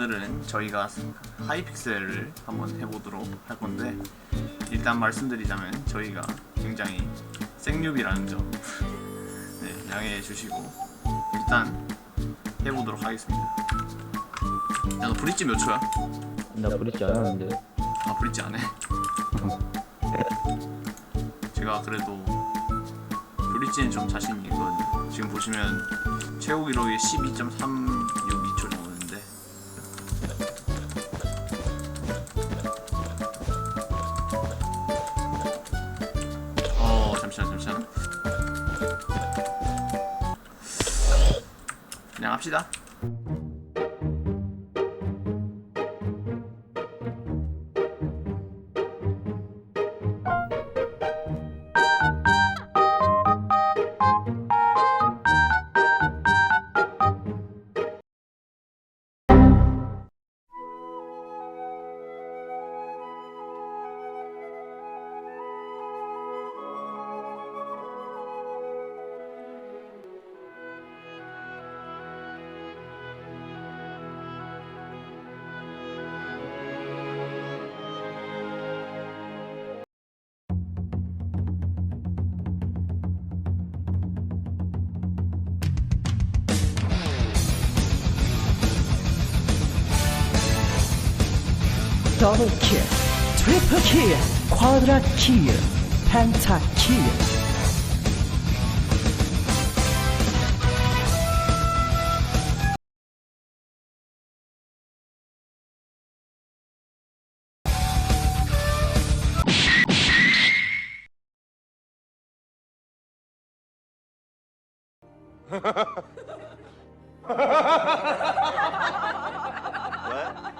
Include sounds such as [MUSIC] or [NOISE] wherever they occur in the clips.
오늘은 저희가 하이픽셀을 한번 해보도록 할 건데 일단 말씀드리자면 저희가 굉장히 생뉴비라는 점 네, 양해해 주시고 일단 해보도록 하겠습니다. 야, 너 브릿지 몇 초야? 나 브릿지 안 하는데 아 브릿지 안 해? [LAUGHS] 제가 그래도 브릿지는 좀 자신이 있거든요. 지금 보시면 최고 기록이 12.362 잠시만 잠시만 그냥 합시다. 더블 킬, 트리플 킬, 쿼드라 킬, 펜타 킬. [LAUGHS]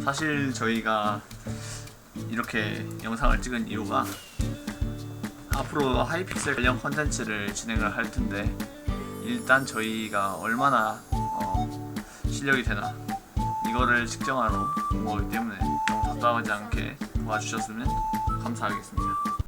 사실 저희가 이렇게 영상을 찍은 이유가 앞으로 하이픽셀 관련 컨텐츠를 진행을 할 텐데 일단 저희가 얼마나 어, 실력이 되나 이거를 측정하러 온 거기 때문에 답답하지 않게 도와주셨으면 감사하겠습니다.